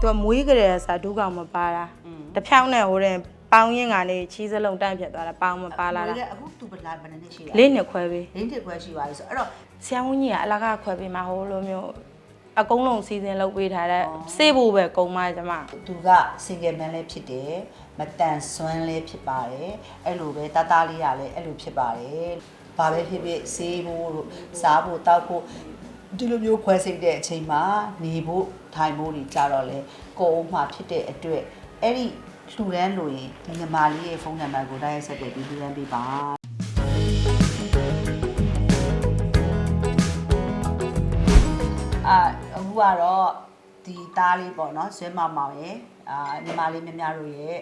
သူကမွေးကြတဲ့စာဒုကောင်မပါတာอืมတဖြောင်းနဲ့ဟိုတဲ့ပေါင်းရင်ကနေချီးစလုံးတန့်ဖြစ်သွားတာပေါင်းမပါလာတာအခုသူပလာဘယ်နှစ်ရှိလဲလေးနှစ်ခွဲပြီလင်းတစ်ခွဲရှိပါပြီဆိုအဲ့တော့ဆရာဝန်ကြီးကအလကားခွဲပေးမှာဟိုလိုမျိုးအကုန်းလုံးစီစဉ်လုပ်ပေးထားတဲ့စေ့ဖို့ပဲကုံမကျမသူက single man လည်းဖြစ်တယ်မတန်ဆွမ်းလည်းဖြစ်ပါတယ်အဲ့လိုပဲတသားလေးရလည်းအဲ့လိုဖြစ်ပါတယ်ဘာပဲဖြစ်ဖြစ်ဆေးဖို့တို့စားဖို့တောက်ဖို့ ဒီလိုမျိုးခွဲစိတ်တဲ့အချိန်မှာနေဖို့ထိုင်ဖို့တွေကြတော့လေကိုယ်အုံးမှဖြစ်တဲ့အတွက်အဲ့ဒီလှူဒန်းလို့ရင်ဒီညီမလေးရဲ့ဖုန်းနံပါတ်ကိုတိုက်ရိုက်ဆက်သွယ်ပြီးလှူဒန်းပေးပါအာအခုကတော့ဒီသားလေးပေါ့နော်ဆွဲမမောင်ရဲ့အာညီမလေးမြများတို့ရဲ့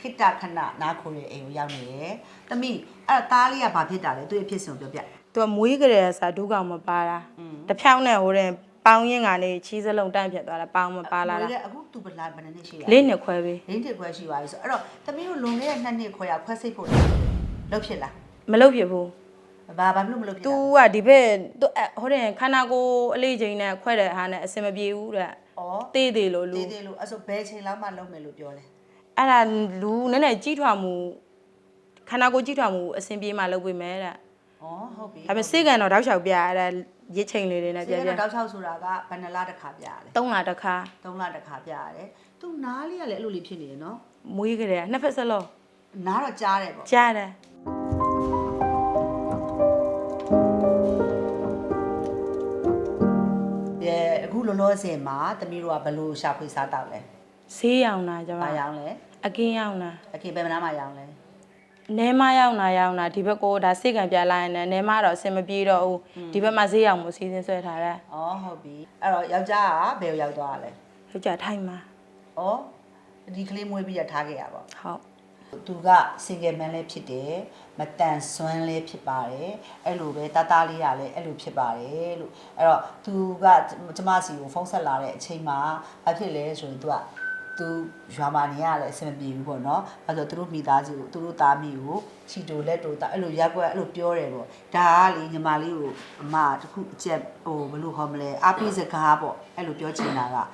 ခိတ္တခဏနားခိုတဲ့အိမ်ကိုရောက်နေရယ်တမိအဲ့ဒါသားလေးကဘာဖြစ်တာလဲသူ့ရဲ့ဖြစ်စဉ်ကိုပြောပြ သူကမွေးကြတဲ့စာဒုကောင်မပါတာอืมတဖြောင်းနဲ့ဟိုတဲ့ပေါင်းရင်ကနေချီးစလုံးတန့်ဖြစ်သွားတာပေါင်းမပါလာတာအခုသူပလာဘယ်နှစ်ရှိလဲလေးနှစ်ခွဲပြီလင်းတစ်ခွဲရှိပါပြီဆိုအဲ့တော့တမီးတို့လွန်ခဲ့တဲ့နှစ်နှစ်ခွဲရခွဲစိတ်ဖို့လုပ်ဖြစ်လားမလုပ်ဖြစ်ဘူးဘာဘာလို့မလုပ်ဖြစ်သူလဲကဒီဘက်သူအဲ့ဟိုတဲ့ခန္ဓာကိုယ်အလေးချိန်နဲ့ခွဲတဲ့ဟာနဲ့အစင်မပြေဘူးတဲ့ဩတေးသေးလို့လူတေးသေးလို့အဲ့ဆိုဘယ်ချိန်လောက်မှလုပ်မယ်လို့ပြောလဲအဲ့ဒါလူနည်းနည်းကြီးထွားမှုခန္ဓာကိုယ်ကြီးထွားမှုအစင်ပြေမှလုပ်ပေးမယ်တဲ့ ဩဟုတ်ပြီဒါပေမဲ့စေကန်တော့တောက်လျှောက်ပြရတဲ့ရစ်ချိန်လေးတွေနဲ့ပြပြပြပြတောက်ချောက်ဆိုတာကဘယ်နှလားတစ်ခါပြရလဲသုံးလာတစ်ခါသုံးလားတစ်ခါပြရတယ်သူနားလေးကလည်းအဲ့လိုလေးဖြစ်နေရနော်မွေးကြတဲ့နှစ်ဖက်စလုံးနားတော့ကြားတယ်ပေါ့ကြားတယ်အဲအခုလောလောဆယ်မှာတမီးတို့ကဘယ်လိုရှာဖွေစားတောက်လဲဈေးရောင်တာကျမမရောင်းလဲအကင်းရောင်တာအကေဘယ်မနာမှရောင်းလဲ နဲမရောင်တာရောင်တာဒီဘက်ကိုဒါစေကန်ပြလိုက်ရင်လည်းနဲမတော့အစင်မပြေတော့ဘူးဒီဘက်မှာဈေးရောင်မှုစီစဉ်ဆွဲထားတယ်ဩဟုတ်ပြီအဲ့တော့ယောက်ျားကဘယ်ကိုရောက်သွားတာလဲယောက်ျားထိုင်မှာဩဒီကလေးမွေးပြီးရထားခဲ့ရပါဟုတ်သူက single man လည်းဖြစ်တယ်မတန်ဆွမ်းလည်းဖြစ်ပါတယ်အဲ့လိုပဲတသားလေးရလည်းအဲ့လိုဖြစ်ပါတယ်လို့အဲ့တော့သူကကျမစီကိုဖုန်းဆက်လာတဲ့အချိန်မှာဘာဖြစ်လဲဆိုရင်သူက သူရွာမနေရလည်းအဆင်မပြေဘူးပေါ့နော်အဲ့တော့သူတို့မိသားစုကိုသူတို့သားမိကိုချီတိုလက်တိုတာအဲ့လိုရက်ကွက်အဲ့လိုပြောတယ်ပေါ့ဒါကလေညီမလေးကိုအမတခုအချက်ဟိုဘယ်လိုခေါ်မလဲအပိစကားပေါ့အဲ့လိုပြောချင်တာကဟုတ်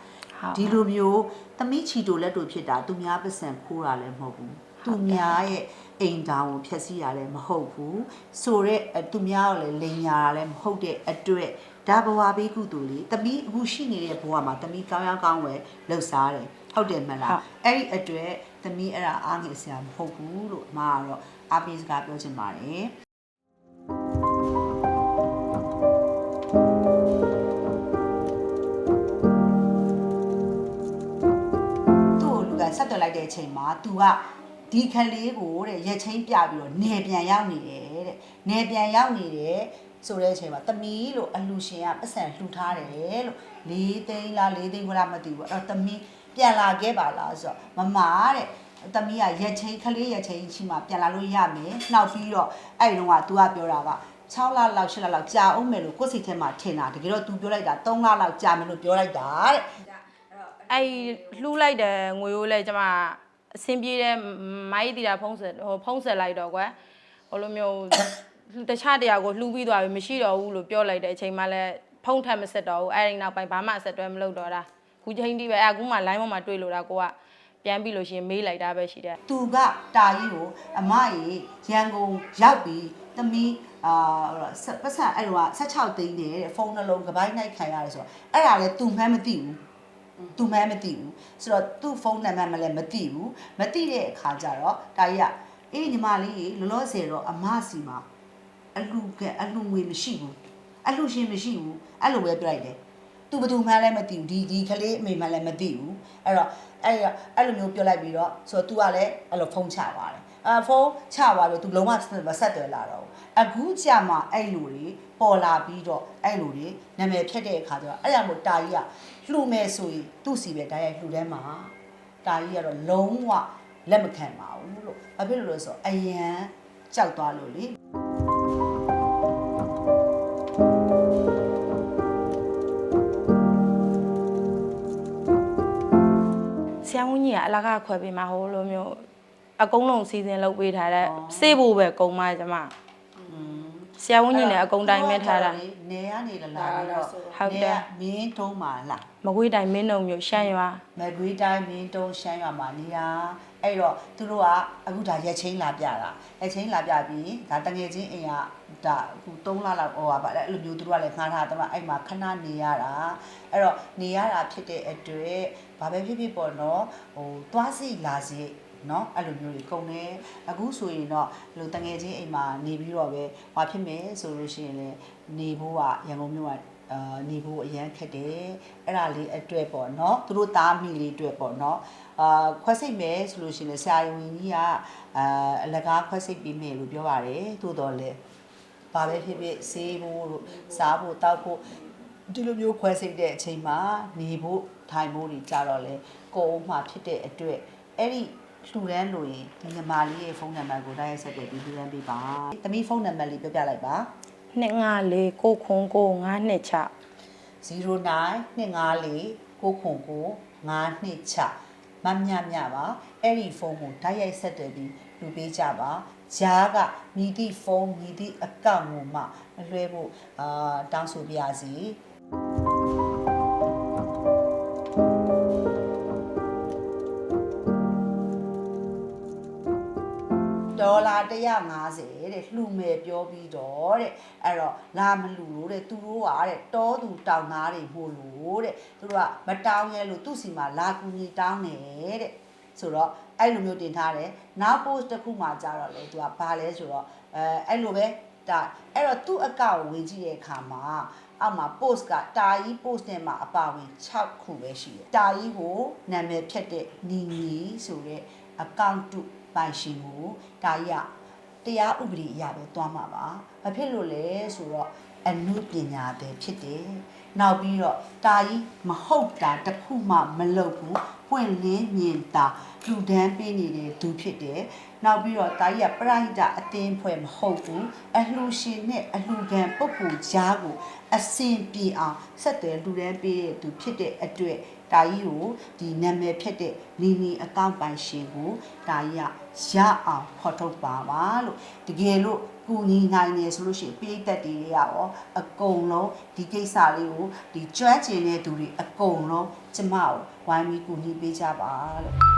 ဒီလိုမျိုးသမီးချီတိုလက်တို့ဖြစ်တာသူများပတ်စံခိုးတာလည်းမဟုတ်ဘူးသူများရဲ့အိမ်တောင်ကိုဖျက်ဆီးရလည်းမဟုတ်ဘူးဆိုတော့အဲသူများကိုလည်းလိန်ညာတာလည်းမဟုတ်တဲ့အတွက်ဒါဘဝဘေးကုသိုလ်လေးသမီးအခုရှိနေတဲ့ဘဝမှာသမီးကောင်းရကောင်းဝယ်လှုပ်ရှားတယ် ဟုတ်တယ်မလားအဲ့ဒီအတွက်သမီးအဲ့ဒါအားငယ်စရာမဟုတ်ဘူးလို့အမကတော့အားပေးစကားပြောချင်ပါတယ်သူ့ကိုလူကဆက်သွယ်လိုက်တဲ့အချိန်မှာ तू ကဒီခလေးကိုတဲ့ရက်ချင်းပြပြီးတော့နေပြန်ရောက်နေတယ်တဲ့နေပြန်ရောက်နေတယ်ဆိုတဲ့အချိန်မှာတမီးလို့အလူရှင်ကပတ်စံလှူထားတယ်လို့၄သိန်းလား၄သိန်းခွဲလားမသိဘူးအဲ့တော့တမီး ပြန်လာခဲ့ပါလားဆိုတော့မမတဲ့တမီးကရက်ချင်းခလေးရက်ချင်းရှိမှပြန်လာလို့ရမယ်နှောက်ပြီးတော့အဲ့ဒီတော့က तू ကပြောတာက6လလောက်7လလောက်ကြာအောင်မယ်လို့ကိုယ်စိတ်ထဲမှာထင်တာတကယ်တော့ तू ပြောလိုက်တာ3လလောက်ကြာမယ်လို့ပြောလိုက်တာတဲ့အဲ့လှူးလိုက်တယ်ငွေကိုလည်းကျမအဆင်ပြေတဲ့မိုင်းတီတာဖုံးဆက်ဟိုဖုံးဆက်လိုက်တော့ကွယ်ဟိုလိုမျိုးတခြားတရားကိုလှူးပြီးသွားပြီမရှိတော့ဘူးလို့ပြောလိုက်တဲ့အချိန်မှလည်းဖုံးထက်မဆက်တော့ဘူးအဲ့ဒီနောက်ပိုင်းဘာမှအဆက်တွဲမလုပ်တော့တာ ခုချိန်ဒီပဲအခုမှ line ပေါ်မှာတွေ့လို့တာကိုကပြန်ပြီလို့ရှင်မေးလိုက်တာပဲရှိတယ်သူကတာကြီးကိုအမကြီးရန်ကုန်ရောက်ပြီးသမီးအာပတ်စံအဲ့လိုက16သိန်းနဲ့တဲ့ဖုန်းနှလုံးကပိုင်းနိုင်ခံရတယ်ဆိုတော့အဲ့ဒါလည်းသူမှန်းမသိဘူးသူမှန်းမသိဘူးဆိုတော့သူ့ဖုန်းနံပါတ်မလည်းမသိဘူးမသိတဲ့အခါကျတော့တာကြီးကအေးညီမလေးလောလောဆယ်တော့အမစီမှာအလူကအလူငွေမရှိဘူးအလူရှင်မရှိဘူးအဲ့လိုပဲပြလိုက်တယ် သူဘယ်သူမှလည်းမသိဘူးဒီဒီကလေးအမေမှလည်းမသိဘူးအဲ့တော့အဲ့ရအဲ့လိုမျိုးပြောလိုက်ပြီးတော့ဆိုတော့ तू ကလည်းအဲ့လိုဖုန်းချသွားတယ်အဲဖုန်းချသွားပြီး तू လုံးဝမဆက်သွယ်လာတော့ဘူးအခုကြမှာအဲ့လိုတွေပေါ်လာပြီးတော့အဲ့လိုတွေနာမည်ဖြတ်တဲ့အခါကျတော့အဲ့ရမို့တာကြီးကလှူမယ်ဆိုရင်သူ့စီပဲတားရိုက်လှူထဲမှာတာကြီးကတော့လုံးဝလက်မခံပါဘူးလို့ဘာဖြစ်လို့လဲဆိုတော့အယံကြောက်သွားလို့လေ ဆရာဝန်ကြီးကအလကားခွဲပေးမှာဟိုလိုမျိုးအကုန်းလုံးစီစဉ်လုပ်ပေးထားတဲ့စေ့ဖို့ပဲကုံမကျမอืม ဆရာဝန်ကြီးနဲ့အကုန်တိုင်းမဲ့ထားတာနေရနေလာလာပြီးတော့ဟုတ်တယ်မင်းတုံးမှာလားမကွေးတိုင်းမင်းုံမျိုးရှမ်းရွာမကွေးတိုင်းမင်းတုံးရှမ်းရွာမှာနေတာအဲ့တော့သူတို့ကအခုဒါရက်ချင်းလာပြတာရက်ချင်းလာပြပြီးဒါတငယ်ချင်းအိမ်ကဒါအခု3လလောက်ဟိုပါဗါအဲ့လိုမျိုးသူတို့ကလည်းငှားထားတယ်အဲ့မှာခဏနေရတာအဲ့တော့နေရတာဖြစ်တဲ့အတွက်ဘာပဲဖြစ်ဖြစ်ပေါ့နော်ဟိုသွားစီလာစီ နော်အဲ့လိုမျိုးတွေကုန်တယ်အခုဆိုရင်တော့ဒီလိုတငယ်ချင်းအိမ်မှာနေပြီးတော့ပဲဘာဖြစ်မယ်ဆိုလို့ရှိရင်လည်းနေဖို့ကရန်ကုန်မြို့ကအာနေဖို့အရန်ခက်တယ်အဲ့ဒါလေးအတွက်ပေါ့နော်သူတို့သားမိလေးအတွက်ပေါ့နော်အာခွက်စိတ်မယ်ဆိုလို့ရှိရင်လည်းဆရာဝန်ကြီးကအာအလကားခွက်စိတ်ပြီးမယ်လို့ပြောပါတယ်သို့တော်လည်းဘာပဲဖြစ်ဖြစ်ဆေးဖို့တို့စားဖို့တောက်ဖို့ဒီလိုမျိုးခွဲစိတ်တဲ့အချိန်မှာနေဖို့ထိုင်ဖို့တွေကြတော့လေကိုယ်အမှဖြစ်တဲ့အတွက်အဲ့ဒီ လှူဒန်းလို့ရင်ဒီညီမလေးရဲ့ဖုန်းနံပါတ်ကိုတိုက်ရိုက်ဆက်သွယ်ပြီးလှူဒန်းပေးပါ။သမီးဖုန်းနံပါတ်လေးပြောပြလိုက်ပါ။254ကိုခွန်ကို926 0924995926မမြမြပါအဲ့ဒီဖုန်းကိုဓာတ်ရိုက်ဆက်တယ်ပြီးလူပေးကြပါဂျားကမြည်သည့်ဖုန်းမြည်သည့်အကောင့်ကိုမှမလွှဲဖို့အာတောင်းဆိုပြရစီ ဒေါ်လာ150တဲ့လှူမယ်ပြောပြီးတော့တဲ့အဲ့တော့လာမလှူလို့တဲ့သူတို့ကတဲ့တောသူတောင်သားတွေမို့လို့တဲ့သူတို့ကမတောင်းရဲလို့သူ့စီမှာလာကူညီတောင်းတယ်တဲ့ဆိုတော့အဲ့လိုမျိုးတင်ထားတယ်နောက် post တစ်ခုမှကြာတော့လေသူကဘာလဲဆိုတော့အဲအဲ့လိုပဲဒါအဲ့တော့သူ့အကောင့်ကိုဝင်ကြည့်တဲ့အခါမှာအောက်မှာ post ကတာကြီး post နဲ့မှာအပါဝင်6ခုပဲရှိတယ်တာကြီးကိုနာမည်ဖြတ်တဲ့နီနီဆိုတဲ့အကောင့်တု ပိုင်ရှင်ကိုတာကြီးကတရားဥပဒေအရပဲသွားမှာပါ။ဘာဖြစ်လို့လဲဆိုတော့အနုပညာတွေဖြစ်တယ်။နောက်ပြီးတော့တာကြီးမဟုတ်တာတစ်ခုမှမလုပ်ဘူး။ပွင့်လင်းမြင်တာလူဒန်းပေးနေတဲ့သူဖြစ်တယ်။နောက်ပြီးတော့တာကြီးကပရိဒအသင်းဖွဲ့မဟုတ်ဘူး။အလှူရှင်နဲ့အလှူခံပုဂ္ဂိုလ်ကြားကိုအစင်ပြေအောင်ဆက်သွယ်လူဒန်းပေးတဲ့သူဖြစ်တဲ့အတွက် တာကြီးကိုဒီနာမည်ဖြစ်တဲ့လီနီအကောင့်ပိုင်ရှင်ကိုတာကြီးကရအောင်ဖော်ထုတ်ပါပါလို့တကယ်လို့ကူညီနိုင်နေဆိုလို့ရှိရင်ပြည်သက်တွေရောအကုန်လုံးဒီကိစ္စလေးကိုဒီကျွမ်းကျင်တဲ့သူတွေအကုန်လုံးကျမကိုဝိုင်းပြီးကူညီပေးကြပါလို့